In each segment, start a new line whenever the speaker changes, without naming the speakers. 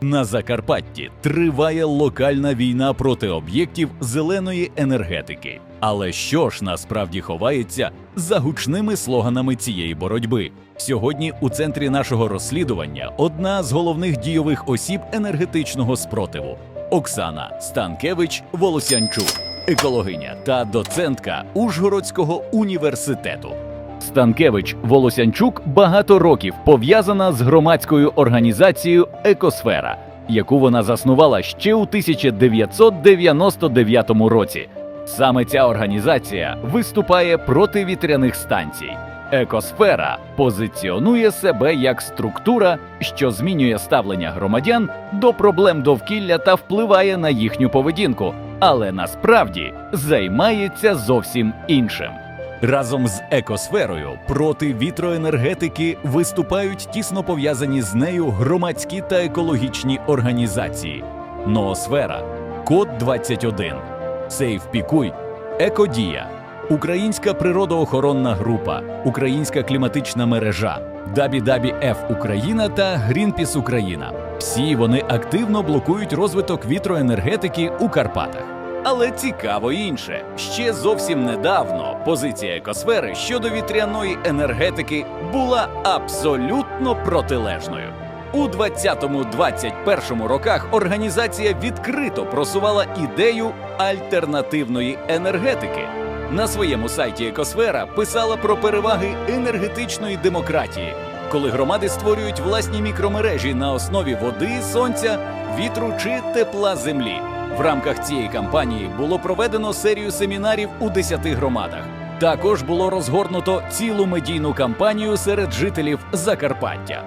На Закарпатті триває локальна війна проти об'єктів зеленої енергетики. Але що ж насправді ховається за гучними слоганами цієї боротьби? Сьогодні у центрі нашого розслідування одна з головних дійових осіб енергетичного спротиву Оксана Станкевич Волосянчук, екологиня та доцентка Ужгородського університету. Станкевич Волосянчук багато років пов'язана з громадською організацією Екосфера, яку вона заснувала ще у 1999 році. Саме ця організація виступає проти вітряних станцій. Екосфера позиціонує себе як структура, що змінює ставлення громадян до проблем довкілля та впливає на їхню поведінку, але насправді займається зовсім іншим. Разом з екосферою проти вітроенергетики виступають тісно пов'язані з нею громадські та екологічні організації: Ноосфера, Код 21, Сейф Пікуй, Екодія, Українська природоохоронна група, Українська кліматична мережа, Дабі Україна та Грінпіс Україна. Всі вони активно блокують розвиток вітроенергетики у Карпатах. Але цікаво інше. Ще зовсім недавно позиція екосфери щодо вітряної енергетики була абсолютно протилежною. У 20-21 роках організація відкрито просувала ідею альтернативної енергетики. На своєму сайті Екосфера писала про переваги енергетичної демократії, коли громади створюють власні мікромережі на основі води, сонця, вітру чи тепла землі. В рамках цієї кампанії було проведено серію семінарів у 10 громадах. Також було розгорнуто цілу медійну кампанію серед жителів Закарпаття.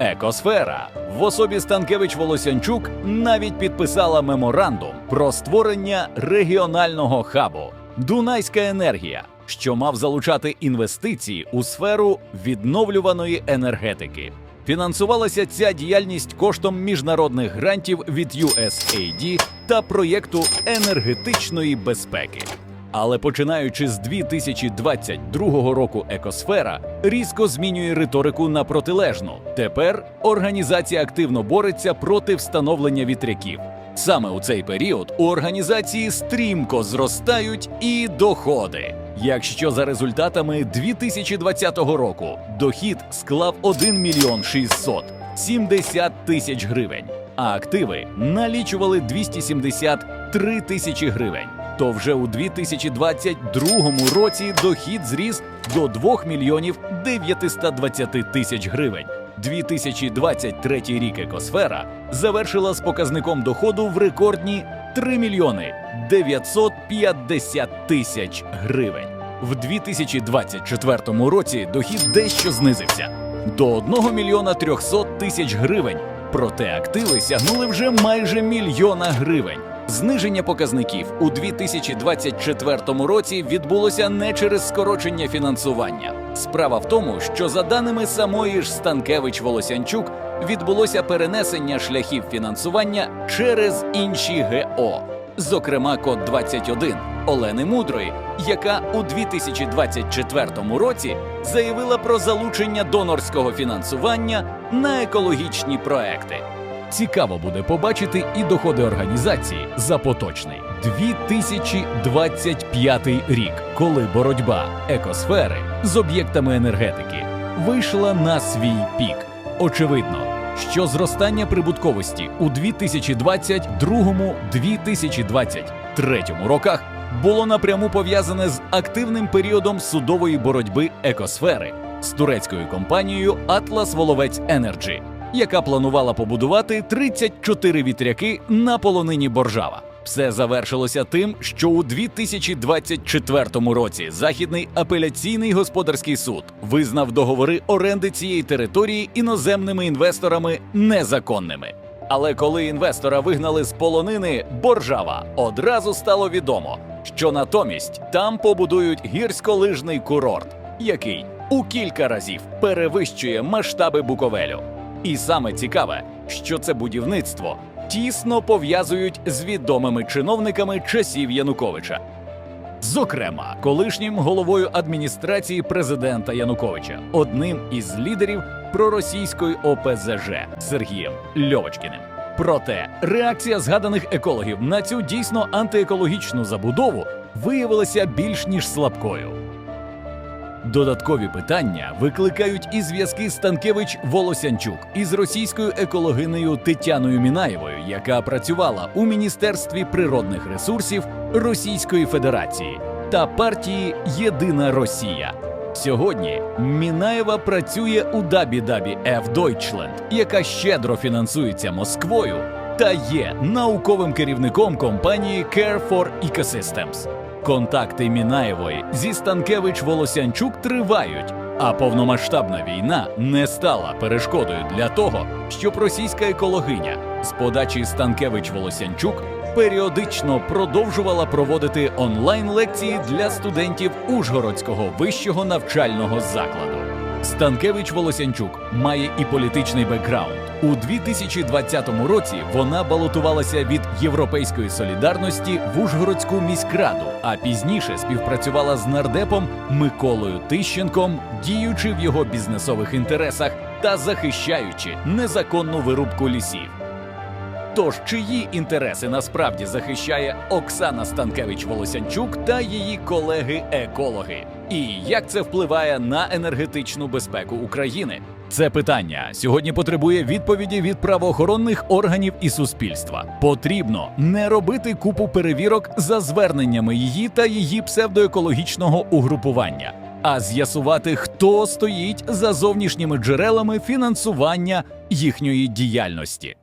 Екосфера в особі Станкевич Волосянчук навіть підписала меморандум про створення регіонального хабу Дунайська енергія, що мав залучати інвестиції у сферу відновлюваної енергетики. Фінансувалася ця діяльність коштом міжнародних грантів від USAID та проєкту енергетичної безпеки. Але починаючи з 2022 року екосфера різко змінює риторику на протилежну. Тепер організація активно бореться проти встановлення вітряків. Саме у цей період у організації стрімко зростають і доходи. Якщо за результатами 2020 року дохід склав 1 мільйон 670 тисяч гривень, а активи налічували 273 тисячі гривень, то вже у 2022 році дохід зріс до 2 мільйонів 920 тисяч гривень. 2023 рік екосфера завершила з показником доходу в рекордні 3 мільйони 950 тисяч гривень. В 2024 році дохід дещо знизився до 1 мільйона 300 тисяч гривень. Проте активи сягнули вже майже мільйона гривень. Зниження показників у 2024 році відбулося не через скорочення фінансування. Справа в тому, що за даними самої ж Станкевич Волосянчук відбулося перенесення шляхів фінансування через інші ГО, зокрема код 21 Олени Мудрої, яка у 2024 році заявила про залучення донорського фінансування на екологічні проекти. Цікаво буде побачити і доходи організації за поточний 2025 рік, коли боротьба екосфери з об'єктами енергетики вийшла на свій пік. Очевидно, що зростання прибутковості у 2022-2023 роках було напряму пов'язане з активним періодом судової боротьби екосфери з турецькою компанією Атлас Воловець Енерджі, яка планувала побудувати 34 вітряки на полонині Боржава. Все завершилося тим, що у 2024 році Західний апеляційний господарський суд визнав договори оренди цієї території іноземними інвесторами незаконними. Але коли інвестора вигнали з полонини Боржава, одразу стало відомо, що натомість там побудують гірськолижний курорт, який у кілька разів перевищує масштаби Буковелю. І саме цікаве, що це будівництво тісно пов'язують з відомими чиновниками часів Януковича. Зокрема, колишнім головою адміністрації президента Януковича, одним із лідерів проросійської ОПЗЖ Сергієм Льовочкіним. Проте реакція згаданих екологів на цю дійсно антиекологічну забудову виявилася більш ніж слабкою. Додаткові питання викликають і зв'язки Станкевич Волосянчук із російською екологинею Тетяною Мінаєвою, яка працювала у Міністерстві природних ресурсів Російської Федерації та партії Єдина Росія. Сьогодні Мінаєва працює у Дабі-Дабі F Deutschland, яка щедро фінансується Москвою та є науковим керівником компанії Care for Ecosystems. Контакти Мінаєвої зі Станкевич Волосянчук тривають, а повномасштабна війна не стала перешкодою для того, щоб російська екологиня з подачі Станкевич Волосянчук періодично продовжувала проводити онлайн-лекції для студентів Ужгородського вищого навчального закладу. Станкевич Волосянчук має і політичний бекграунд. У 2020 році вона балотувалася від Європейської солідарності в Ужгородську міськраду, а пізніше співпрацювала з нардепом Миколою Тищенком, діючи в його бізнесових інтересах та захищаючи незаконну вирубку лісів. Тож чиї інтереси насправді захищає Оксана Станкевич Волосянчук та її колеги-екологи? І як це впливає на енергетичну безпеку України? Це питання сьогодні потребує відповіді від правоохоронних органів і суспільства. Потрібно не робити купу перевірок за зверненнями її та її псевдоекологічного угрупування, а з'ясувати, хто стоїть за зовнішніми джерелами фінансування їхньої діяльності.